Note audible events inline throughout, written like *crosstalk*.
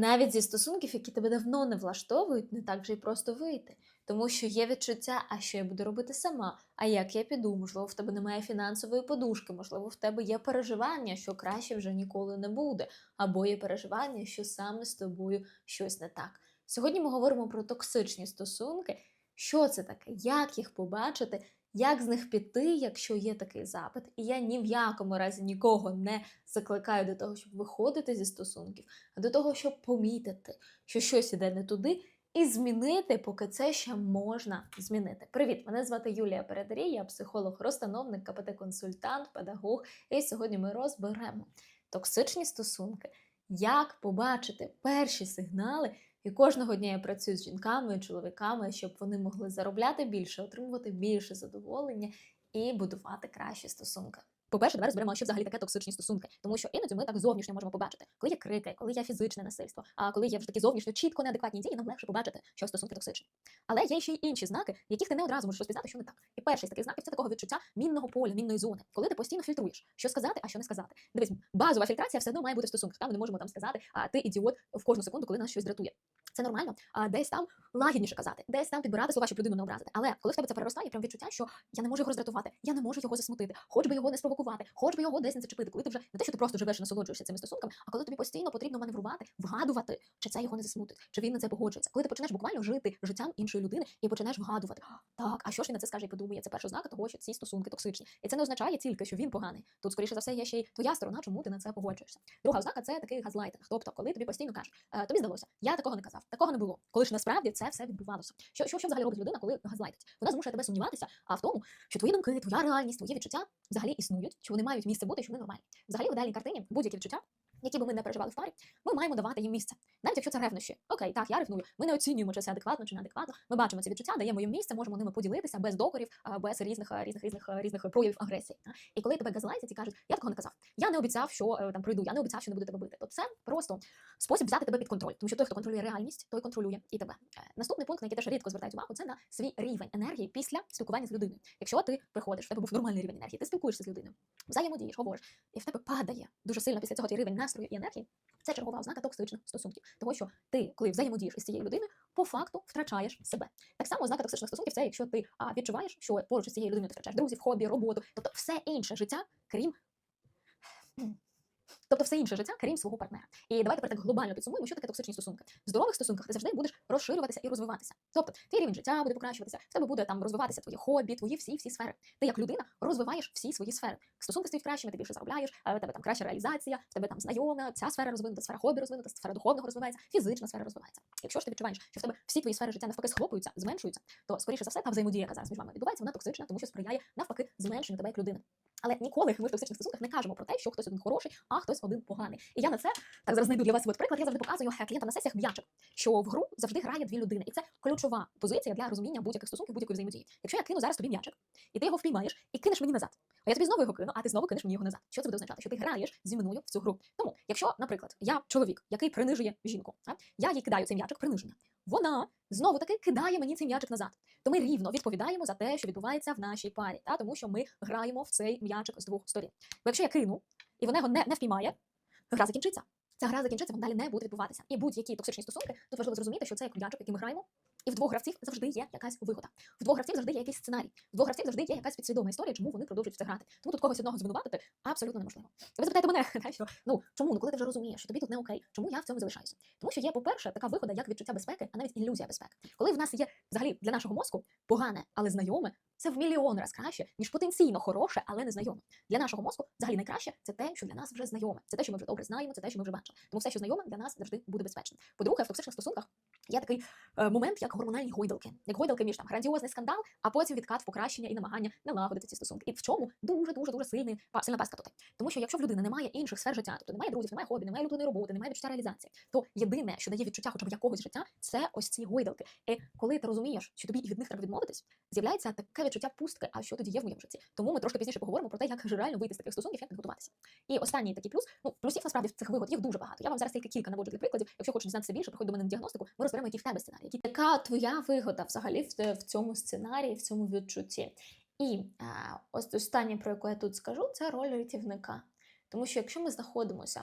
Навіть зі стосунків, які тебе давно не влаштовують, не так вже й просто вийти. Тому що є відчуття, а що я буду робити сама, а як я піду, можливо, в тебе немає фінансової подушки, можливо, в тебе є переживання, що краще вже ніколи не буде, або є переживання, що саме з тобою щось не так. Сьогодні ми говоримо про токсичні стосунки. Що це таке, як їх побачити, як з них піти, якщо є такий запит. І я ні в якому разі нікого не закликаю до того, щоб виходити зі стосунків, а до того, щоб помітити, що щось іде не туди, і змінити, поки це ще можна змінити. Привіт! Мене звати Юлія Передарій, я психолог, розстановник, КПТ-консультант, педагог. І сьогодні ми розберемо токсичні стосунки, як побачити перші сигнали. І кожного дня я працюю з жінками чоловіками, щоб вони могли заробляти більше, отримувати більше задоволення і будувати кращі стосунки. По-перше, давай розберемо, що взагалі таке токсичні стосунки, тому що іноді ми так зовнішньо можемо побачити, коли є крики, коли є фізичне насильство, а коли є вже такі зовнішньо чітко неадекватні дії, нам легше побачити, що стосунки токсичні. Але є ще й інші знаки, яких ти не одразу можеш розпізнати, що не так. І перший з таких знаків це такого відчуття мінного поля, мінної зони, коли ти постійно фільтруєш, що сказати, а що не сказати. Дивись, базова фільтрація все одно має бути в стосунках. Там ми не можемо там сказати, а ти ідіот в кожну секунду, коли нас щось дратує. Це нормально, а десь там лагідніше казати, десь там підбирати слова, щоб людину не образити. Але коли в тебе це переростає, прям відчуття, що я не можу його роздратувати, я не можу його засмутити, хоч би його не спровокувати, хоч би його десь не зачепити. Коли ти вже не те, що ти просто живеш і насолоджуєшся цими стосунками, а коли тобі постійно потрібно маневрувати, вгадувати, чи це його не засмутить, чи він на це погоджується. Коли ти почнеш буквально жити життям іншої людини і почнеш вгадувати, так, а що ж він на це скаже і подумає? Це перша ознака того, що ці стосунки токсичні. І це не означає тільки, що він поганий. Тут, скоріше за все, є ще й твоя сторона, чому ти на це погоджуєшся. Друга ознака це такий газлайтинг. Тобто, коли тобі постійно кажуть, «Е, тобі здалося, я такого не казав, такого не було. Коли ж насправді це все відбувалося. Що, що, що взагалі робить людина, коли газлайтить? Вона змушує тебе сумніватися, а в тому, що твої думки, твоя реальність, твої відчуття взагалі існують, чи вони мають місце бути, що вони нормальні. Взагалі, в ідеальній картині будь-які відчуття. Які би ми не переживали в парі, ми маємо давати їм місце. Навіть якщо це ревнощі. Окей, так, я ревную. Ми не оцінюємо, чи це адекватно, чи неадекватно. Ми бачимо ці відчуття, даємо їм місце, можемо ними поділитися без докорів, без різних різних різних різних проявів агресії. І коли тебе газлайтять і кажуть, я такого не казав, я не обіцяв, що е, там прийду, я не обіцяв, що не буду тебе бити. То це просто спосіб взяти тебе під контроль, тому що той, хто контролює реальність, той контролює і тебе. Е, Наступний пункт, на який теж рідко звертають увагу, це на свій рівень енергії після спілкування з людиною. Якщо ти приходиш, в тебе був нормальний рівень енергії, ти спілкуєшся з людиною, взаємодієш, говориш, і в тебе падає дуже сильно після цього твій рівень настрою і енергії. Це чергова ознака токсичних стосунків. Того, що ти, коли взаємодієш із цією людиною, по факту втрачаєш себе. Так само ознака токсичних стосунків це якщо ти а, відчуваєш, що поруч із цією людиною ти втрачаєш друзів, хобі, роботу, тобто все інше життя, крім. Тобто все інше життя, крім свого партнера. І давай тепер так глобально підсумуємо, що таке токсичні стосунки. В здорових стосунках ти завжди будеш розширюватися і розвиватися. Тобто твій рівень життя буде покращуватися, в тебе буде там розвиватися твоє хобі, твої всі всі сфери. Ти як людина розвиваєш всі свої сфери. Стосунки стають кращими, ти більше заробляєш, в тебе там краща реалізація, в тебе там знайома, ця сфера розвинута, сфера хобі розвинута, сфера духовного розвивається, фізична сфера розвивається. Якщо ж ти відчуваєш, що в тебе всі твої сфери життя навпаки схлопуються, зменшуються, то скоріше за все та взаємодія, яка зараз між вами відбувається, вона токсична, тому що сприяє навпаки зменшенню тебе як людини. Але ніколи ми в токсичних стосунках не кажемо про те, що хтось один хороший, а хтось один поганий. І я на це так зараз знайду для вас от приклад. Я завжди показую клієнтам на сесіях м'ячик, що в гру завжди грає дві людини, і це ключова позиція для розуміння будь-яких стосунків, будь-якої взаємодії. Якщо я кину зараз тобі м'ячик, і ти його впіймаєш і кинеш мені назад. А я тобі знову його кину, а ти знову кинеш мені його назад. Що це буде означати? Що ти граєш зі мною в цю гру. Тому, якщо, наприклад, я чоловік, який принижує жінку, а, я їй кидаю цей м'ячик приниження. Вона знову таки кидає мені цей м'ячик назад. То ми рівно відповідаємо за те, що відбувається в нашій парі, та тому що ми граємо в цей м'ячик з двох сторін. Бо якщо я кину і вона його не, не впіймає, гра закінчиться. Ця гра закінчиться, вона далі не буде відбуватися. І будь-які токсичні стосунки, тут важливо зрозуміти, що це як м'ячик, який ми граємо. І в двох гравців завжди є якась вигода. В двох гравців завжди є якийсь сценарій. В двох гравців завжди є якась підсвідома історія, чому вони продовжують це грати. Тому тут когось одного звинуватити абсолютно неможливо. Ви запитаєте мене, *laughs* та, що ну чому? Ну коли ти вже розумієш, що тобі тут не окей, чому я в цьому залишаюся? Тому що є, по-перше, така вигода, як відчуття безпеки, а навіть ілюзія безпеки. Коли в нас є взагалі для нашого мозку погане, але знайоме, це в мільйон раз краще, ніж потенційно хороше, але не знайоме. Для нашого мозку взагалі найкраще це те, що для нас вже знайоме. Це те, що ми вже добре знаємо, це те, що ми вже бачимо. Тому все, що знайоме, для нас завжди буде безпечним. По-друге, в токсичних стосунках є такий момент, як гормональні гойдалки, як гойдалки між там грандіозний скандал, а потім відкат в покращення і намагання налагодити ці стосунки. І в чому дуже дуже дуже сильний сильна паска тут. Тому що якщо в людини немає інших сфер життя, тобто немає друзів, немає хобі, немає улюбленої роботи, немає відчуття реалізації, то єдине, що дає відчуття хоча б якогось життя, це ось ці гойдалки. І коли ти розумієш, що тобі від них треба відмовитись, з'являється таке відчуття пустки, а що тоді є в моєму житті. Тому ми трошки пізніше поговоримо про те, як же реально вийти з таких стосунків, як підготуватися. І останній такий плюс, ну плюсів насправді цих вигод їх дуже багато. Я вам зараз тільки кілька наводжу для прикладів. Якщо хочеш дізнатися більше, приходь до мене на діагностику. Ми розберемо, які в тебе сценарії, Яка твоя вигода взагалі в, цьому сценарії, в цьому відчутті? І ось останнє, про яку я тут скажу, це роль рятівника. Тому що якщо ми знаходимося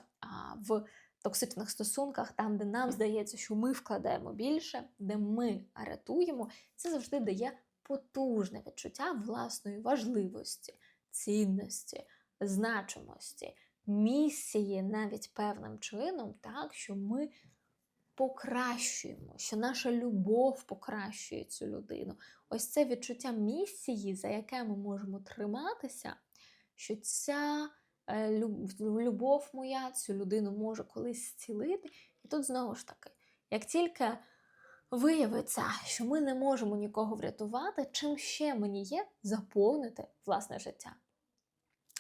в токсичних стосунках, там, де нам здається, що ми вкладаємо більше, де ми рятуємо, це завжди дає потужне відчуття власної важливості, цінності, значимості, місії навіть певним чином, так, що ми покращуємо, що наша любов покращує цю людину. Ось це відчуття місії, за яке ми можемо триматися, що ця е, любов моя цю людину може колись зцілити. І тут знову ж таки, як тільки виявиться, що ми не можемо нікого врятувати, чим ще мені є заповнити власне життя.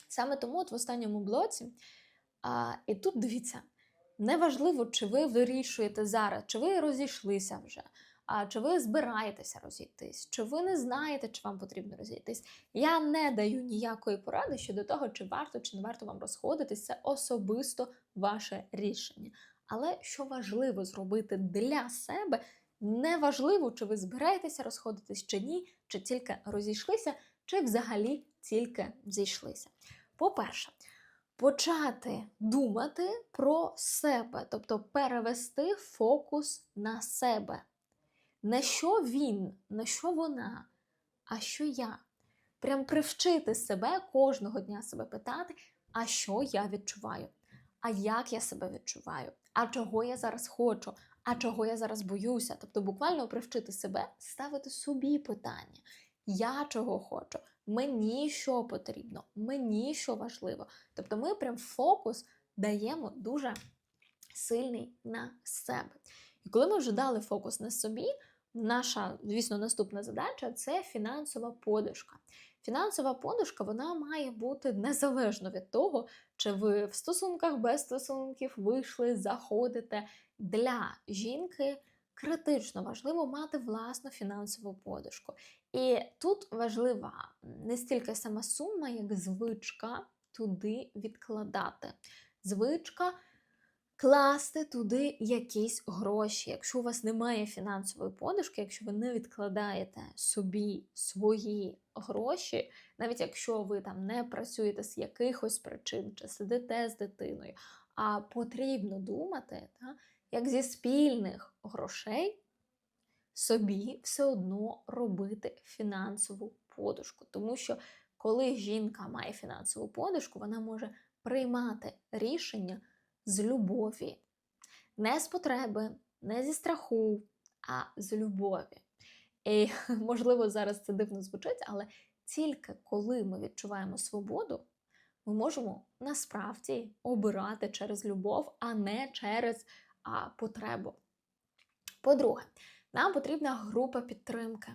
Саме тому от в останньому блоці, а, і тут дивіться, неважливо, чи ви вирішуєте зараз, чи ви розійшлися вже, а чи ви збираєтеся розійтись, чи ви не знаєте, чи вам потрібно розійтись. Я не даю ніякої поради щодо того, чи варто чи не варто вам розходитись. Це особисто ваше рішення. Але що важливо зробити для себе, неважливо, чи ви збираєтеся розходитись чи ні, чи тільки розійшлися, чи взагалі тільки зійшлися. По-перше, почати думати про себе, тобто перевести фокус на себе. Не що він, не що вона, а що я. Прям привчити себе кожного дня себе питати, а що я відчуваю, а як я себе відчуваю, а чого я зараз хочу, а чого я зараз боюся. Тобто буквально привчити себе ставити собі питання. Я чого хочу, мені що потрібно, мені що важливо. Тобто ми прям фокус даємо дуже сильний на себе. І коли ми вже дали фокус на собі, наша, звісно, наступна задача це фінансова подушка. Фінансова подушка вона має бути незалежно від того, чи ви в стосунках без стосунків вийшли, заходите. Для жінки критично важливо мати власну фінансову подушку. І тут важлива не стільки сама сума, як звичка туди відкладати. Звичка класти туди якісь гроші. Якщо у вас немає фінансової подушки, якщо ви не відкладаєте собі свої гроші, навіть якщо ви там не працюєте з якихось причин чи сидите з дитиною, а потрібно думати, та, як зі спільних грошей собі все одно робити фінансову подушку. Тому що коли жінка має фінансову подушку, вона може приймати рішення з любові, не з потреби, не зі страху, а з любові. І, *laughs* можливо, зараз це дивно звучить, але тільки коли ми відчуваємо свободу, ми можемо насправді обирати через любов, а не через а, потребу. По-друге, нам потрібна група підтримки.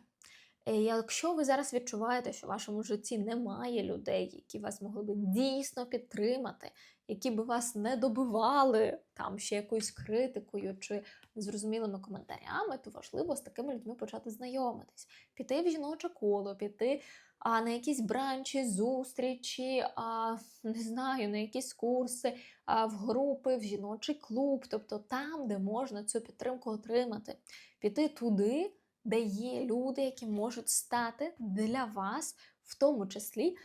Якщо ви зараз відчуваєте, що в вашому житті немає людей, які вас могли би дійсно підтримати, які би вас не добивали там ще якоюсь критикою чи незрозумілими коментарями, то важливо з такими людьми почати знайомитись, піти в жіноче коло, піти а, на якісь бранчі, зустрічі, а, не знаю, на якісь курси, а, в групи, в жіночий клуб, тобто там, де можна цю підтримку отримати, піти туди де є люди, які можуть стати для вас, в тому числі,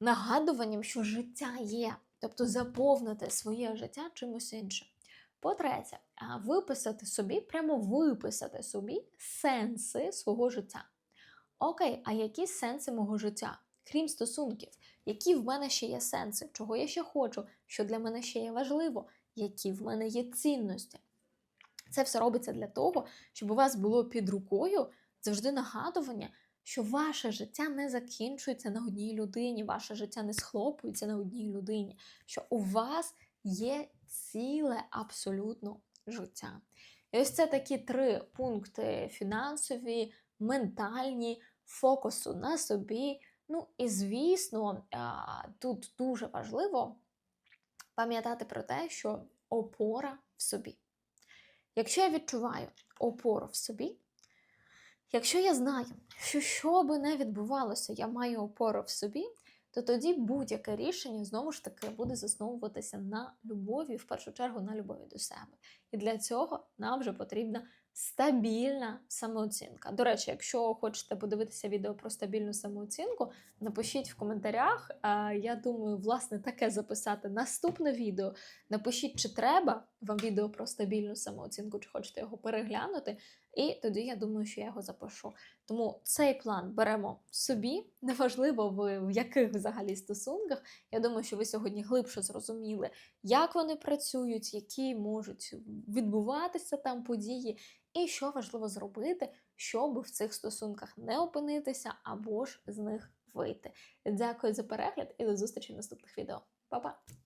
нагадуванням, що життя є, тобто заповнити своє життя чимось іншим. По-третє, виписати собі, прямо виписати собі сенси свого життя. Окей, а які сенси мого життя? Крім стосунків, які в мене ще є сенси, чого я ще хочу, що для мене ще є важливо, які в мене є цінності. Це все робиться для того, щоб у вас було під рукою завжди нагадування, що ваше життя не закінчується на одній людині, ваше життя не схлопується на одній людині, що у вас є ціле абсолютно життя. І ось це такі три пункти: фінансові, ментальні, фокусу на собі. Ну і звісно, тут дуже важливо пам'ятати про те, що опора в собі. Якщо я відчуваю опору в собі, якщо я знаю, що що би не відбувалося, я маю опору в собі, то тоді будь-яке рішення знову ж таки буде засновуватися на любові, в першу чергу на любові до себе. І для цього нам вже потрібна стабільна самооцінка. До речі, якщо хочете подивитися відео про стабільну самооцінку, напишіть в коментарях. Я думаю, власне, таке записати наступне відео. Напишіть, чи треба вам відео про стабільну самооцінку, чи хочете його переглянути. І тоді я думаю, що я його запишу. Тому цей план беремо собі. *laughs* Неважливо, ви в яких взагалі стосунках. Я думаю, що ви сьогодні глибше зрозуміли, як вони працюють, які можуть відбуватися там події, і що важливо зробити, щоб в цих стосунках не опинитися або ж з них вийти. Дякую за перегляд і до зустрічі в наступних відео. Па-па!